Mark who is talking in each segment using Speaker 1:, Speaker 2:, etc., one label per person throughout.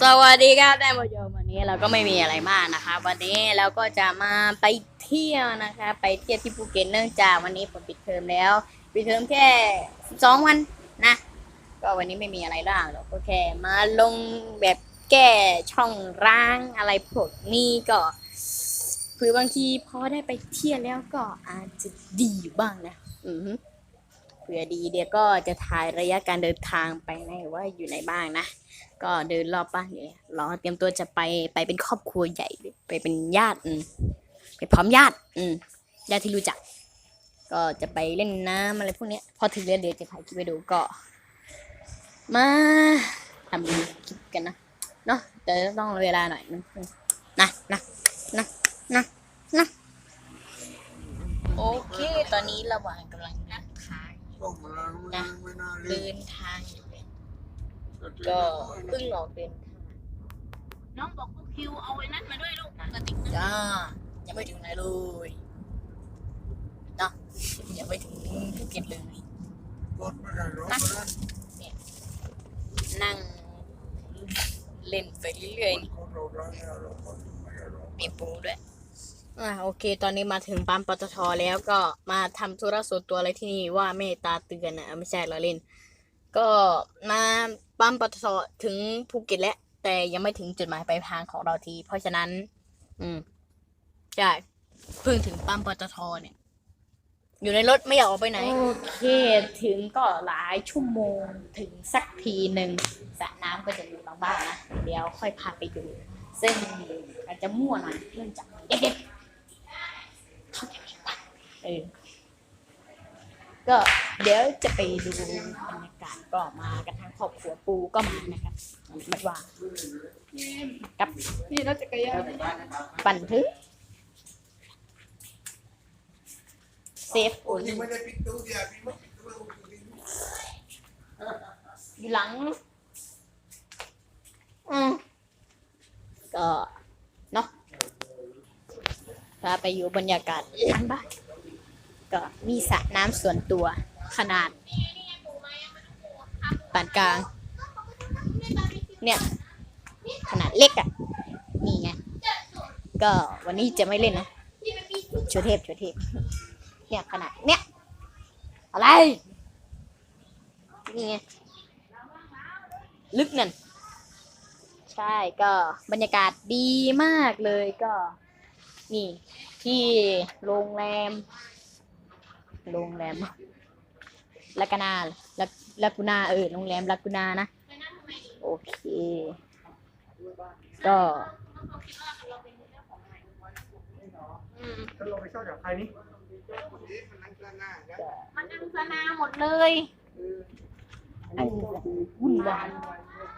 Speaker 1: สวัสดีครับได้มาโยมวันนี้เราก็ไม่มีอะไรมากนะคะ วันนี้เราก็จะมาไปเที่ยวนะคะ ไปเที่ยวที่ภูเก็ตเนื่องจากวันนี้ผมปิดเทอมแล้วปิดเทอมแค่สองวันนะ ก็วันนี้ไม่มีอะไรร่างหรอกก็แค่มาลงแบบแก้ช่องร้างอะไรพวกนี้ก็เผื่อบางทีพอได้ไปเที่ยวแล้วก็อาจจะดีบ้างนะ อือ ผื่อดีเดี๋ยวก็จะถ่ายระยะการเดินทางไปนว่าอยู่ไหนบ้างนะ ก็เดินรอบบ้านเนี่ยรอเตรียมตัวจะไปไปเป็นครอบครัวใหญ่ไปเป็นญาติอืมไปพร้อมญาติ อืมญาติที่รู้จัก ก็จะไปเล่นน้ำอะไรพวกเนี้ย พอถึงเรือเดี๋ยวจะถ่ายคลิปไปดูก็ มาทำคลิปกันนะเนาะแต่ต้องเวลาหน่อยนึงนะนะนะนะนะโอเค ตอนนี้ระหว่างกำลัง นะเดินทางอยู่เนี่ยก็เพิ่งออกเดินทาง
Speaker 2: น้องบอกพวกคิวเอาไว้นั่นมาด้วยลูกกระติกน้
Speaker 1: จ้ายังไม่ถึงไหนเลยเนาะยังไม่ถึงภูเก็ตเลยนั่งเล่นไปเรื่อยๆนี่มีปูด้วย อ่าโอเค ตอนนี้มาถึงปั๊มปตทแล้วก็มาทำธุระส่วนตัวอะไรที่นี่ว่าเมตตาเตือนนะไม่ใช่เราเล่น ก็มาปั๊มปตทถึงภูเก็ตแล้ว แต่ยังไม่ถึงจุดหมายปลายทางของเราที เพราะฉะนั้น อืมใช่เพิ่งถึงปั๊มปตทเนี่ย อยู่ในรถไม่อยากออกไปไหน โอเค ถึงก็หลายชั่วโมงถึงสักทีหนึ่งสระน้ำก็จะอยู่หลังบ้านนะเดี๋ยวค่อยพาไปดูซึ่งอาจจะมั่วหน่อยเนื่องจากเด็กๆเข้าใจไหมวะ เออก็เดี๋ยวจะไปดูบรรยากาศก็มากันทั้งครอบครัวปูก็มานะครับมัดว่ากับำ
Speaker 2: นี่รถจักรยาน
Speaker 1: ปั่นทึกเซฟโอ้ย
Speaker 3: ไม่ได้ปิดตู้เดียวพี่ไม่ปิดตู้
Speaker 1: อยู่หลังอืมก็เนาะพาไปอยู่บรรยากาศหลังบ้าน ก็มีสระน้ำส่วนตัวขนาดปานกลาง เนี่ย ขนาดเล็กอะนี่ไง ก็วันนี้จะไม่เล่นนะชูเทพชูเทพเนี่ยขนาดเนี้ยอะไร นี่ไง ลึกนั่น ใช่ก็บรรยากาศดีมากเลยก็ นี่ ที่โรงแรม โรงแรมลากานาลาลากูนาเออโรงแรมลากูนานะ โอเค ก็
Speaker 3: ถ้าลงไปเช่าจากใครนี่
Speaker 2: มันนั่งสนาหมดเลย
Speaker 1: อันวุ่นวาย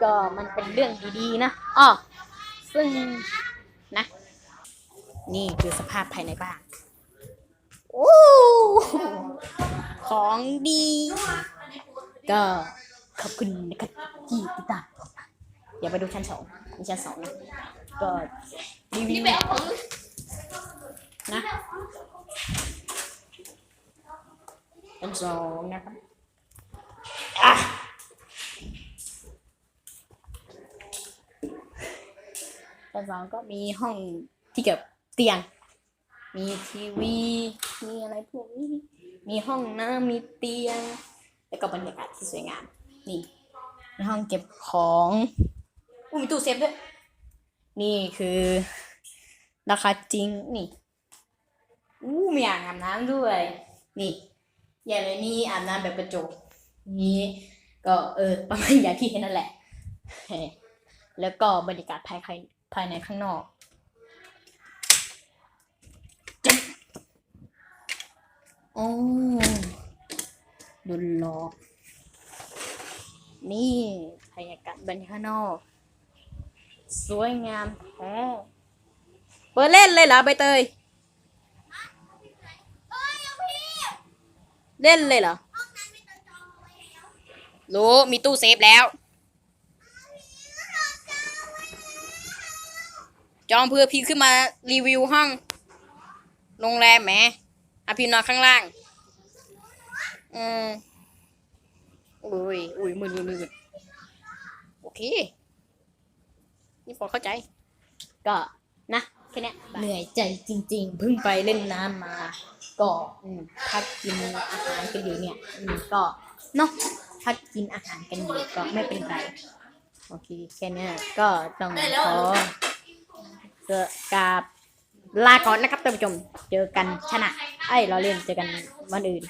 Speaker 1: ก็มันเป็นเรื่องดีๆนะอ้อซึ่งนะ นี่คือสภาพภายในบ้าน โอ้ของดี ก็ขอบคุณนะครับที่ติดตามเดี๋ยวไปดูชั้นสองมีชั้นสองนะ ก็รีวิวนะชั้นสองนะครับอะชั้นสองก็มีห้องที่เก็บเตียง มีทีวี มีอะไรพวกนี้ มีห้องน้ำมีเตียง แล้วก็บรรยากาศที่สวยงาม นี่ในห้องเก็บของอู้มีตู้เซฟด้วย นี่คือ ราคาจริง นี่อู้มีอ่างอาบน้ำด้วย นี่ อย่างเลยนี่อาบน้ำแบบกระจก นี้ก็เออประมาณอย่างที่เห็นนั่นแหละ แล้วก็บรรยากาศภายในภายในข้างนอกจ๊ะ โอ้โดนหลอก นี่บรรยากาศบรรยากาศข้างนอก สวยงามแท้เปิดเล่นเลยเหรอใบเตย เล่นเลยเหรอ รู้ มีตู้เซฟแล้ว จองเพื่อพี่ขึ้นมารีวิวห้อง โรงแรมแหม อะพี่นอนข้างล่าง อืมอุ้ยอุ้ยมืดมืดมืดมืดโอเค นี่พอเข้าใจ ก็นะแค่เนี้ยเหนื่อยใจจริง ๆ เพิ่งไปเล่นน้ำมา ก็อืมพักกินอาหารกันอยู่เนี่ย อืมก็เนาะพักกินอาหารกันอยู่ก็ไม่เป็นไรโอเคแค่เนี้ยก็ต้องขอเกิกราบลาก่อนนะครับท่านผู้ชม เจอกันชนะ ไอ้เราเล่นเจอกันวันอื่น